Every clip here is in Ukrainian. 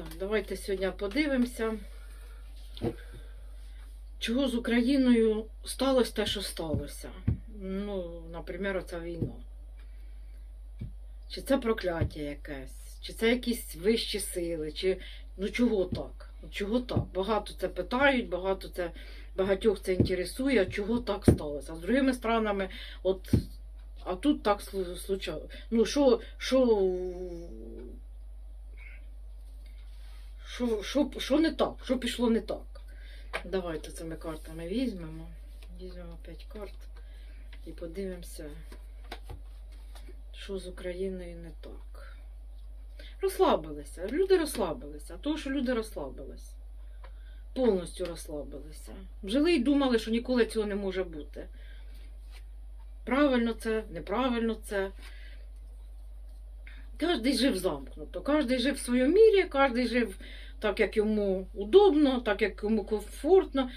Так, давайте сьогодні подивимося, чого з Україною сталося те, що сталося. Ну, наприклад, оця війна. Чи це прокляття якесь, чи це якісь вищі сили, чи ну чого так? Ну, Чого так? Багато це питають, багато це багатьох це інтересує, а чого так сталося. А з другими странами, от, а тут так слу- случалося. Ну, що, що, що, що, що не так? Що пішло не так? Давайте цими картами візьмемо. Візьмемо 5 карт і подивимося, що з Україною не так. Розслабилися. Люди розслабилися. Того, що люди розслабилися. Повністю розслабилися. Жили і думали, що ніколи цього не може бути. Правильно це, неправильно це. Кожен жив замкнуто, кожен жив в своєму мірі, кожен жив так, як йому удобно, так, як йому комфортно.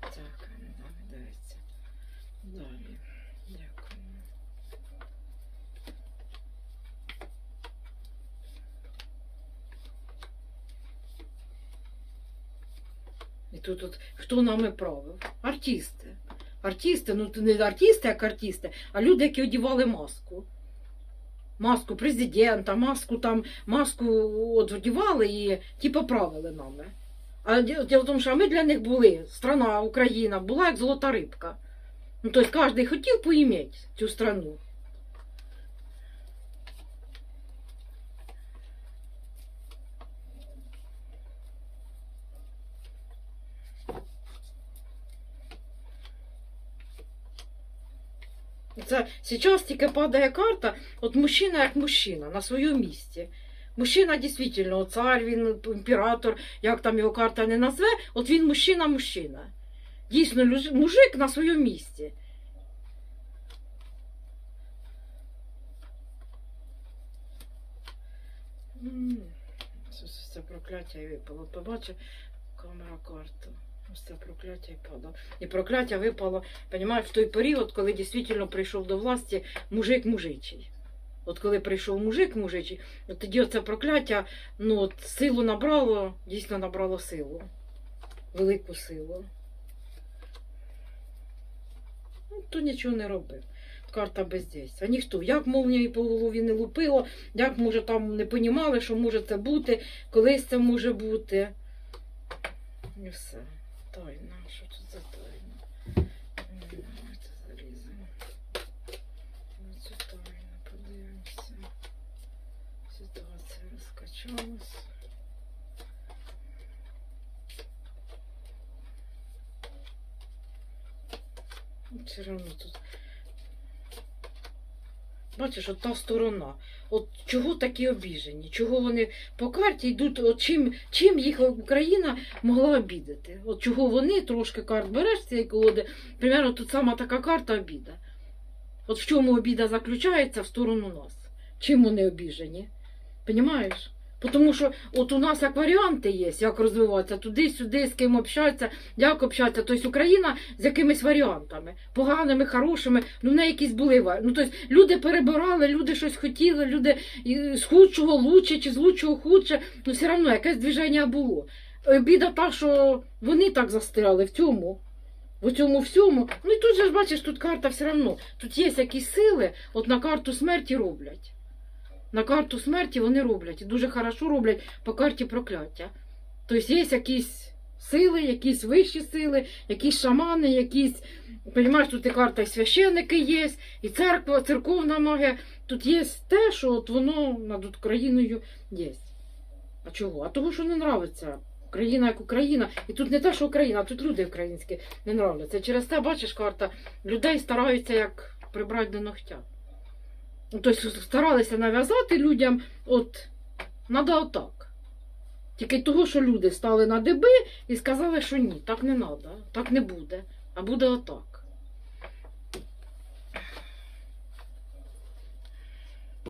Так, дивіться. Далі. Дякую. І тут от, хто нами правив? Артисти. Артисти, ну не артисти, як артисти, а люди, які одягали маску. Маску президента, маску там, маску от одягали і ті поправили нами. А діло в тому, що ми для них були, страна Україна, була як золота рибка. Ну, тобто кожен хотів поіметь цю страну. Це зараз тільки падає карта, от мужчина як мужчина на своєму місці. Мужчина дійсно цар, він імператор, як там його карта не назве, от він мужчина-мужчина. Дійсно, мужик на своєму місці. Це прокляття і випало. Побачив камера карту. Ось це прокляття і падало. І прокляття випало, понімаєш, в той період, коли дійсно прийшов до власті мужик мужичий. От коли прийшов мужик мужичий, от тоді оце прокляття ну, от, силу набрало, дійсно набрало силу. Велику силу. Ну, то нічого не робив. Карта бездейства. Ніхто. Як молнію по голові не лупило, як може там не понімали, що може це бути, колись це може бути. І все. Тайна. Що тут за тайна? Давайте заліземо. На цю тайну подивимося. Ситуація розкачалась. Все одно тут. Бачиш, от та сторона. От чого такі обіжені? Чого вони по карті йдуть? От чим, чим їх Україна могла обідати? От чого вони трошки карт береш цієї колоди? Примерно тут сама така карта обіда. От в чому обіда заключається в сторону нас? Чим вони обіжені? Понімаєш? Тому що от у нас як варіанти є, як розвиватися, туди-сюди, з ким общатися, як общатися. Тобто Україна з якимись варіантами, поганими, хорошими, ну в неї якісь були Ну, тобто люди перебирали, люди щось хотіли, люди з худшого лучше чи з лучшого худше, ну все одно якесь движення було. Біда та, що вони так застряли в цьому. В цьому всьому. Ну і тут же ж бачиш, тут карта все одно. Тут є якісь сили, от на карту смерті роблять. На карту смерті вони роблять. І дуже хорошо роблять по карті прокляття. Тобто є якісь сили, якісь вищі сили, якісь шамани, якісь. Понимаєш, тут і карта і священники є, і церква, церковна магія. Тут є те, що от воно над Україною є. А чого? А того, що не нравиться. Україна як Україна. І тут не те, що Україна, а тут люди українські не нравляться. Через те, бачиш, карта, людей стараються як прибрати до ногтя. Тобто старалися нав'язати людям, от, треба отак. Тільки того, що люди стали на деби і сказали, що ні, так не треба, так не буде, а буде отак.